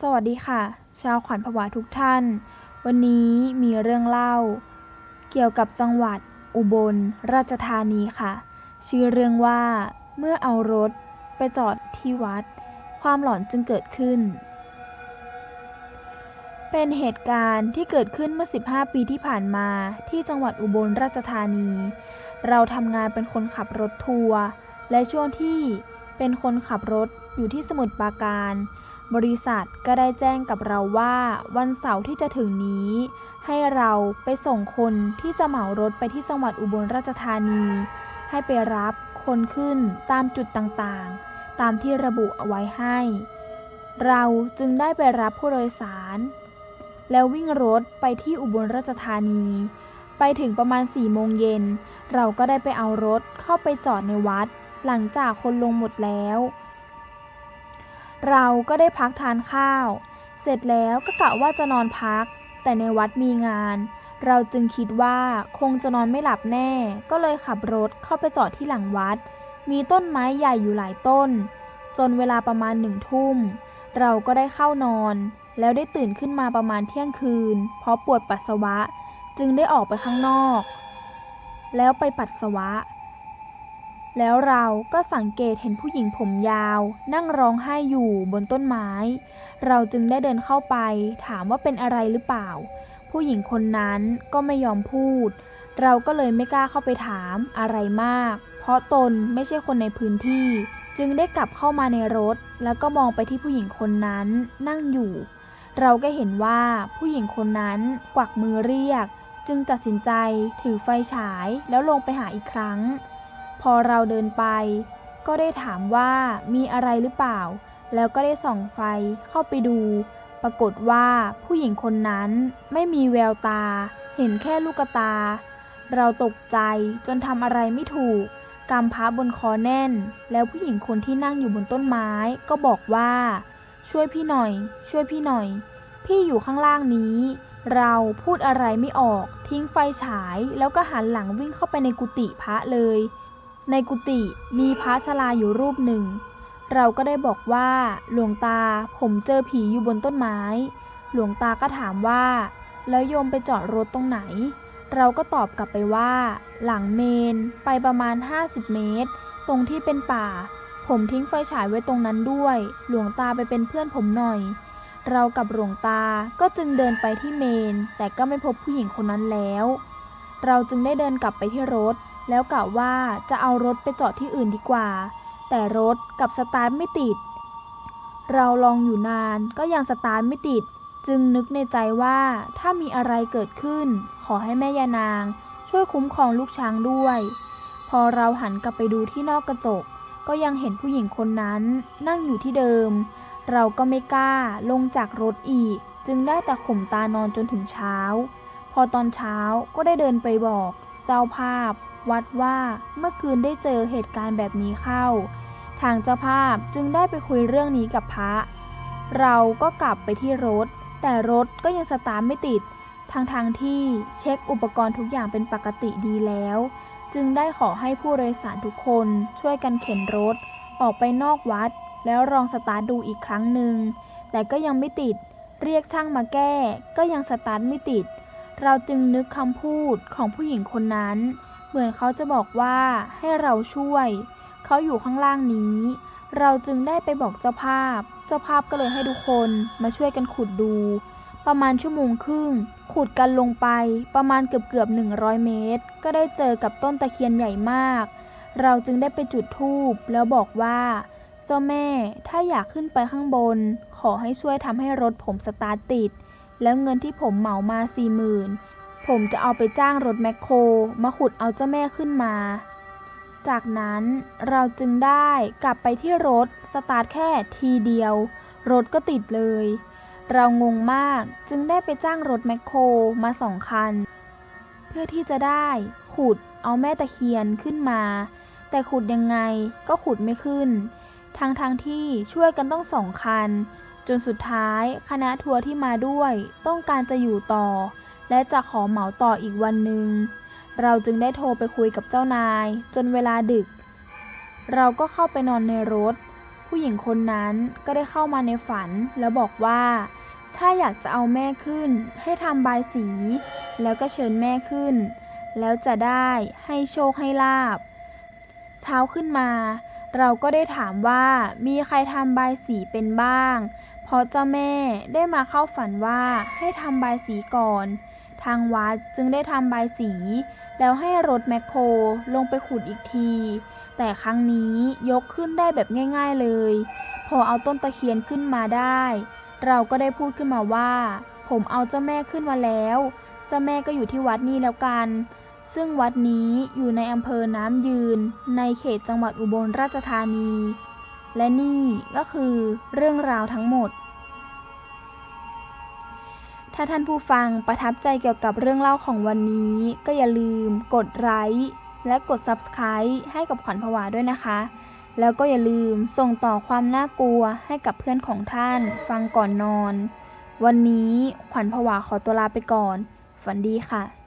สวัสดีค่ะ ชาวขวัญผวาทุกท่าน วันนี้มีเรื่องเล่า เกี่ยวกับจังหวัด อุบลราชธานีค่ะ ชื่อเรื่องว่า เมื่อเอารถไปจอดที่วัด ความหลอนจึงเกิดขึ้น เป็นเหตุการณ์ที่เกิดขึ้นเมื่อ 15 ปีที่ผ่านมาที่จังหวัดอุบลราชธานี เราทำงานเป็นคนขับรถทัวร์และช่วงที่เป็นคนขับรถ อยู่ที่สมุทรปราการ บริษัทก็ได้แจ้งกับเราว่าวันเสาร์ที่จะถึงนี้ ให้เราไปส่งคนที่จะเหมารถไปที่จังหวัดอุบลราชธานี ให้ไปรับคนขึ้นตามจุดต่างๆ ตามที่ระบุเอาไว้ให้ เราจึงได้ไปรับผู้โดยสาร แล้ววิ่งรถไปที่อุบลราชธานี ไปถึงประมาณ4โมงเย็น เราก็ได้ไปเอารถเข้าไปจอดในวัด หลังจากคนลงหมดแล้ว เราก็ได้พักทานข้าว เสร็จแล้วก็กะว่าจะนอนพัก แต่ในวัดมีงาน เราจึงคิดว่าคงจะนอนไม่หลับแน่ ก็เลยขับรถเข้าไปจอดที่หลังวัด มีต้นไม้ใหญ่อยู่หลายต้น จนเวลาประมาณหนึ่งทุ่ม เราก็ได้เข้านอน แล้วได้ตื่นขึ้นมาประมาณเที่ยงคืน เพราะปวดปัสสาวะ จึงได้ออกไปข้างนอก แล้วไปปัสสาวะ แล้วเราก็สังเกตเห็นผู้หญิงผมยาว นั่งร้องไห้อยู่บนต้นไม้ เราจึงได้เดินเข้าไป ถามว่าเป็นอะไรหรือเปล่า ผู้หญิงคนนั้นก็ไม่ยอมพูด เราก็เลยไม่กล้าเข้าไปถามอะไรมาก เพราะตนไม่ใช่คนในพื้นที่ จึงได้กลับเข้ามาในรถ แล้วก็มองไปที่ผู้หญิงคนนั้นนั่งอยู่ เราก็เห็นว่าผู้หญิงคนนั้นกวักมือเรียก จึงตัดสินใจถือไฟฉายแล้วลงไปหาอีกครั้ง พอเราเดินไป ก็ได้ถามว่ามีอะไรหรือเปล่า แล้วก็ได้ส่องไฟเข้าไปดู ปรากฏว่าผู้หญิงคนนั้นไม่มีแววตา เห็นแค่ลูกตา เราตกใจจนทำอะไรไม่ถูกกำพับบนคอแน่น แล้วผู้หญิงคนที่นั่งอยู่บนต้นไม้ก็บอกว่า ช่วยพี่หน่อย ช่วยพี่หน่อย พี่อยู่ข้างล่างนี้ เราพูดอะไรไม่ออก ทิ้งไฟฉายแล้วก็หันหลังวิ่งเข้าไปในกุฏิพระเลย ในกุฏิมีพระชราอยู่รูปหนึ่ง เราก็ได้บอกว่า หลวงตาผมเจอผีอยู่บนต้นไม้ หลวงตาก็ถามว่า แล้วโยมไปจอดรถตรงไหน เราก็ตอบกลับไปว่า หลังเมนไปประมาณ 50 เมตร ตรงที่เป็นป่า ผมทิ้งไฟฉายไว้ตรงนั้นด้วย หลวงตาไปเป็นเพื่อนผมหน่อย เรากับหลวงตาก็จึงเดินไปที่เมน แต่ก็ไม่พบผู้หญิงคนนั้นแล้ว เราจึงได้เดินกลับไปที่รถ แล้วกะว่าจะเอารถไปจอดที่อื่นดีกว่า แต่รถกับสตาร์ทไม่ติด เราลองอยู่นานก็ยังสตาร์ทไม่ติด จึงนึกในใจว่าถ้ามีอะไรเกิดขึ้น ขอให้แม่ยานาง ช่วยคุ้มครองลูกช้างด้วย พอเราหันกลับไปดูที่นอกกระจก ก็ยังเห็นผู้หญิงคนนั้น นั่งอยู่ที่เดิม เราก็ไม่กล้าลงจากรถอีก จึงได้แต่ข่มตานอนจนถึงเช้า พอตอนเช้าก็ได้เดินไปบอก เจ้าภาพ วัดว่าเมื่อคืนได้เจอเหตุการณ์แบบนี้เข้า ทางเจ้าภาพจึงได้ไปคุยเรื่องนี้กับพระ เราก็กลับไปที่รถ แต่รถก็ยังสตาร์ทไม่ติดทางทางที่เช็คอุปกรณ์ทุกอย่างเป็นปกติดีแล้ว จึงได้ขอให้ผู้โดยสารทุกคนช่วยกันเข็นรถ ออกไปนอกวัด แล้วลองสตาร์ทดูอีกครั้งหนึ่งแต่ก็ยังไม่ติด เรียกช่างมาแก้ ก็ยังสตาร์ทไม่ติด เราจึงนึกคำพูดของผู้หญิงคนนั้น เหมือนเขาจะบอกว่าให้เราช่วย เขาอยู่ข้างล่างนี้ เราจึงได้ไปบอกเจ้าภาพ เจ้าภาพก็เลยให้ทุกคนมาช่วยกันขุดดู ประมาณชั่วโมงครึ่ง ขุดกันลงไปประมาณเกือบเกือบ100 เมตร ก็ได้เจอกับต้นตะเคียนใหญ่มาก เราจึงได้ไปจุดธูปแล้วบอกว่า เจ้าแม่ถ้าอยากขึ้นไปข้างบน ขอให้ช่วยทำให้รถผมสตาร์ทติด แล้วเงินที่ผมเหมามาสี่หมื่น ผมจะเอาไปจ้างรถแมคโครมาขุดเอาเจ้าแม่ขึ้นมา จากนั้นเราจึงได้กลับไปที่รถสตาร์ทแค่ทีเดียว รถก็ติดเลย เรางงมากจึงได้ไปจ้างรถแมคโครมาสองคัน เพื่อที่จะได้ขุดเอาแม่ตะเคียนขึ้นมา แต่ขุดยังไงก็ขุดไม่ขึ้นทางทางที่ช่วยกันต้องสองคัน จนสุดท้ายคณะทัวร์ที่มาด้วยต้องการจะอยู่ต่อ และจะขอเหมาต่ออีกวันหนึ่ง เราจึงได้โทรไปคุยกับเจ้านาย จนเวลาดึก เราก็เข้าไปนอนในรถ ผู้หญิงคนนั้นก็ได้เข้ามาในฝัน แล้วบอกว่า ถ้าอยากจะเอาแม่ขึ้น ให้ทำบายสี แล้วก็เชิญแม่ขึ้น แล้วจะได้ให้โชคให้ลาบ เช้าขึ้นมา เราก็ได้ถามว่ามีใครทำบายสีเป็นบ้างเพราะเจ้าแม่ได้มาเข้าฝันว่าให้ทำบายสีก่อน ทางวัดจึงได้ทำบายสี แล้วให้รถแมคโครลงไปขุดอีกที แต่ครั้งนี้ยกขึ้นได้แบบง่าย ๆเลย พอเอาต้นตะเคียนขึ้นมาได้ เราก็ได้พูดขึ้นมาว่า ผมเอาเจ้าแม่ขึ้นมาแล้วเจ้าแม่ก็อยู่ที่วัดนี้แล้วกัน ซึ่งวัดนี้อยู่ในอำเภอน้ำยืน ในเขตจังหวัดอุบลราชธานี และนี่ก็คือเรื่องราวทั้งหมด ถ้าท่านผู้ฟังประทับใจเกี่ยวกับเรื่องเล่าของวันนี้ ก็อย่าลืมกดไลค์และกด Subscribe ให้กับขวัญผวาด้วยนะคะ แล้วก็อย่าลืมส่งต่อความน่ากลัวให้กับเพื่อนของท่าน ฟังก่อนนอน วันนี้ขวัญผวาขอตัวลาไปก่อน ฝันดีค่ะ